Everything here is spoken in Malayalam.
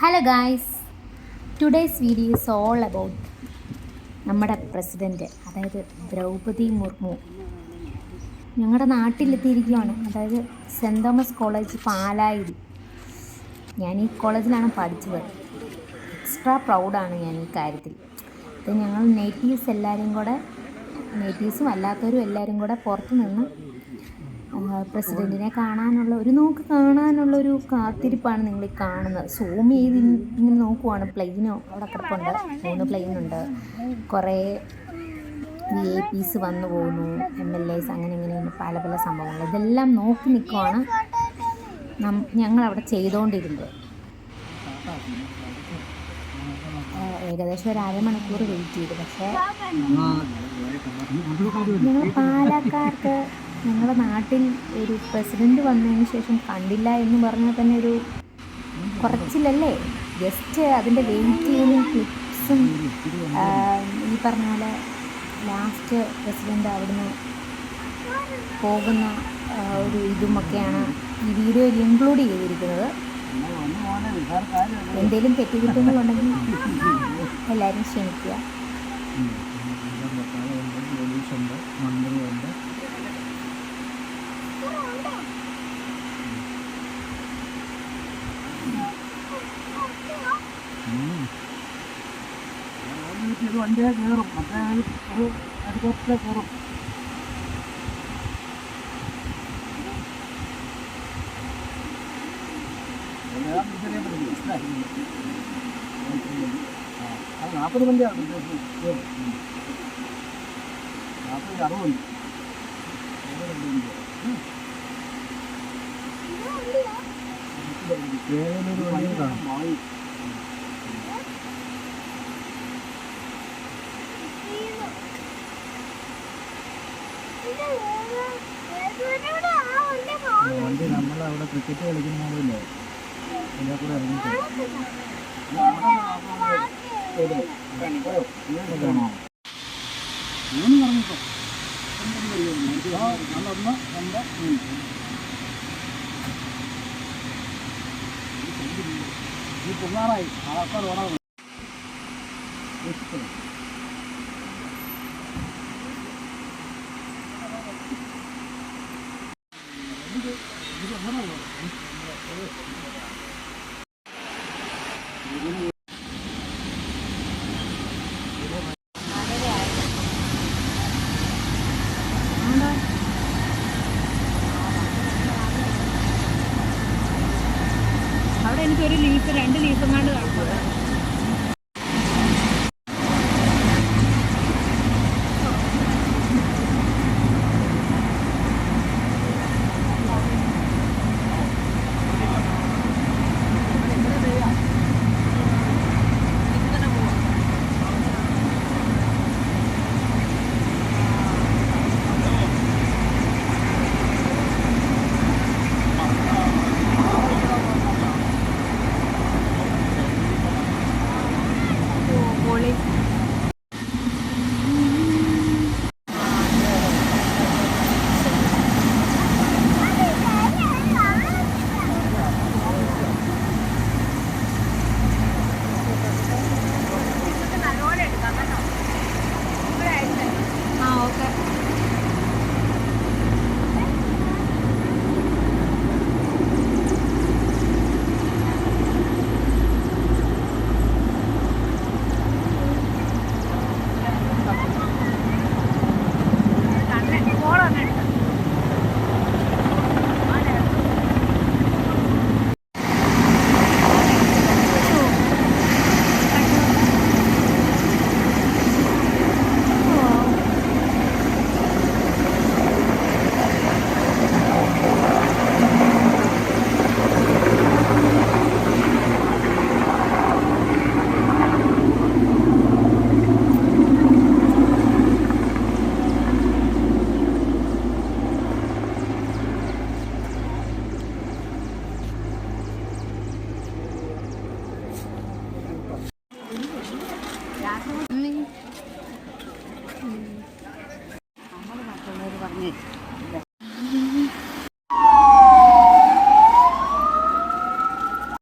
Hello guys today's video is all about നമ്മുടെ പ്രസിഡന്റ് അതായത് ദ്രൗപതി മുർമു. ഞങ്ങളുടെ നാട്ടിലെത്തിയിരിക്കുകയാണ് അതായത് സെന്റ് തോമസ് കോളേജ് പാലായിൽ. ഞാൻ ഈ കോളേജിലാണ് പഠിച്ചത്. എക്സ്ട്രാ പ്രൗഡാണ് ഞാൻ ഈ കാര്യത്തിൽ. ഇത് ഞങ്ങൾ നേറ്റീവ്സ് എല്ലാവരും കൂടെ നേറ്റീവ്സും അല്ലാത്തവരും എല്ലാവരും കൂടെ പുറത്തു നിന്ന് പ്രസിഡന്റിനെ കാണാനുള്ള ഒരു നോക്ക് കാണാനുള്ള ഒരു കാത്തിരിപ്പാണ് നിങ്ങൾ കാണുന്നത്. സൂം ചെയ്ത് ഇങ്ങനെ നോക്കുവാണ്. പ്ലെയിനോ അവിടെ കിടപ്പുണ്ട്. മൂന്ന് പ്ലെയിനുണ്ട് കുറേ വി ഐ പീസ് വന്നു പോകുന്നു. എം എൽ എസ് അങ്ങനെ ഇങ്ങനെ പല പല സംഭവങ്ങൾ. ഇതെല്ലാം നോക്കി നിൽക്കുവാണ് ഞങ്ങൾ അവിടെ ചെയ്തുകൊണ്ടിരുന്നത് ഏകദേശം ഒരു അരമണിക്കൂർ വെയിറ്റ് ചെയ്തു. പക്ഷേ ഞങ്ങൾ പാലക്കാർക്ക് ഞങ്ങളുടെ നാട്ടിൽ ഒരു പ്രസിഡന്റ് വന്നതിന് ശേഷം കണ്ടില്ല എന്ന് പറഞ്ഞാൽ തന്നെ ഒരു കുറച്ചില്ലല്ലേ ജസ്റ്റ് അതിന്റെ വെയിറ്റ് ചെയ്യുന്ന ക്ലിപ്സും ഈ പറഞ്ഞ പോലെ ലാസ്റ്റ് പ്രസിഡന്റ് അവിടുന്ന് പോകുന്ന ഒരു ഇതുമൊക്കെയാണ് ഈ വീഡിയോയിൽ ഇൻക്ലൂഡ് ചെയ്തിരിക്കുന്നത്. എന്തെങ്കിലും തെറ്റുകുറ്റങ്ങളുണ്ടെങ്കിൽ എല്ലാവരും ക്ഷമിക്കുക. ഒരു വണ്ടിയെ കയറും മറ്റേ ഒരു ഹെലികോപ്റ്ററെ കയറും അത് നാൽപ്പത് വണ്ടിയാണ് നാൽപ്പത് അറുപത് ഏതൊരു വണ്ടി കാണും വണ്ടി നമ്മളവിടെ ക്രിക്കറ്റ് കളിക്കുന്ന പോലില്ലേ അതിന്റെ കൂടെ ഇറങ്ങി മൂന്ന് പറഞ്ഞിട്ടോ നമ്മളൊന്ന് രണ്ട് മൂന്ന് ఈ పుల్లారా అక్కడ వడ ఇది ఇది അവിടെ ഒരു ലീഫ് രണ്ട് ലീഫും കണ്ട് കാണുന്നത്